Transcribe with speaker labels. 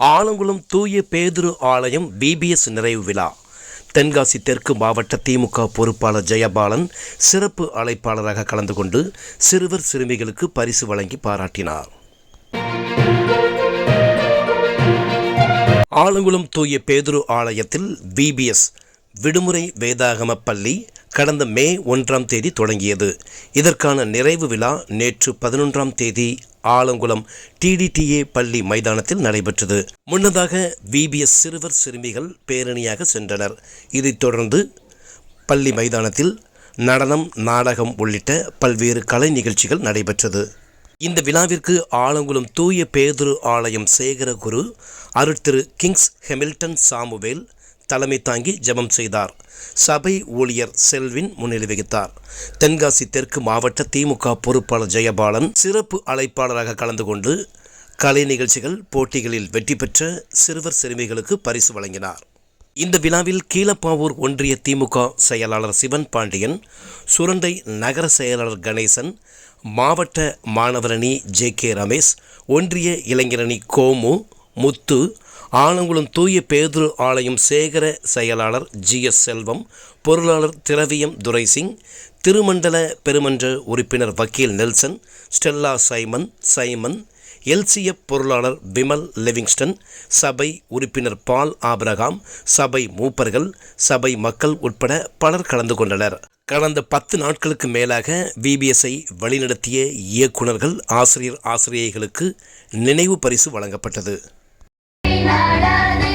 Speaker 1: ஆலங்குளம் தூய பேதுரு ஆலயம் பிபிஎஸ் நிறைவு விழா. தென்காசி தெற்கு மாவட்ட திமுக பொறுப்பாளர் ஜெயபாலன் சிறப்பு அழைப்பாளராக கலந்து கொண்டு சிறுவர் சிறுமிகளுக்கு பரிசு வழங்கி பாராட்டினார். ஆலங்குளம் தூய பேதுரு ஆலயத்தில் பிபிஎஸ் விடுமுறை வேதாகம பள்ளி கடந்த மே ஒன்றாம் தேதி தொடங்கியது. இதற்கான நிறைவு விழா நேற்று பதினொன்றாம் தேதி ஆலங்குளம் டிடிடிஏ பள்ளி மைதானத்தில் நடைபெற்றது. முன்னதாக விபிஎஸ் சிறுவர் சிறுமிகள் பேரணியாக சென்றனர். இதைத் தொடர்ந்து பள்ளி மைதானத்தில் நடனம் நாடகம் உள்ளிட்ட பல்வேறு கலை நிகழ்ச்சிகள் நடைபெற்றது. இந்த விழாவிற்கு ஆலங்குளம் தூய பேதுரு ஆலயம் சேகரகுரு அருட்திரு கிங்ஸ் ஹெமில்டன் சாமுவேல் தலைமை தாங்கி ஜெபம் செய்தார். சபை ஊழியர் செல்வின் முன்னிலை வகித்தார். தென்காசி தெற்கு மாவட்ட திமுக பொறுப்பாளர் ஜெயபாலன் சிறப்பு அழைப்பாளராக கலந்து கொண்டு கலை நிகழ்ச்சிகள் போட்டிகளில் வெற்றி பெற்ற சிறுவர் சிறுமிகளுக்கு பரிசு வழங்கினார். இந்த விழாவில் கீழப்பாவூர் ஒன்றிய திமுக செயலாளர் சிவன் பாண்டியன் சுரண்டை நகர செயலாளர் கணேசன் மாவட்ட மாணவரணி ஜே கே ரமேஷ் ஒன்றிய இளைஞரணி கோமு முத்து ஆலங்குளம் தூய பேதுரு ஆலயம் சேகர செயலாளர் ஜி எஸ் செல்வம் பொருளாளர் திரவியம் துரைசிங் திருமண்டல பெருமன்ற உறுப்பினர் வக்கீல் Nelson Stella Simon Simon LCF பொருளாளர் விமல் லிவிங்ஸ்டன் சபை உறுப்பினர் பால் ஆபிரகாம் சபை மூப்பர்கள் சபை மக்கள் உட்பட பலர் கலந்து கொண்டனர். கடந்த பத்து நாட்களுக்கு மேலாக விபிஎஸ்ஐ வழிநடத்திய இயக்குனர்கள் ஆசிரியர் ஆசிரியைகளுக்கு நினைவு பரிசு வழங்கப்பட்டது.
Speaker 2: പാടാതെ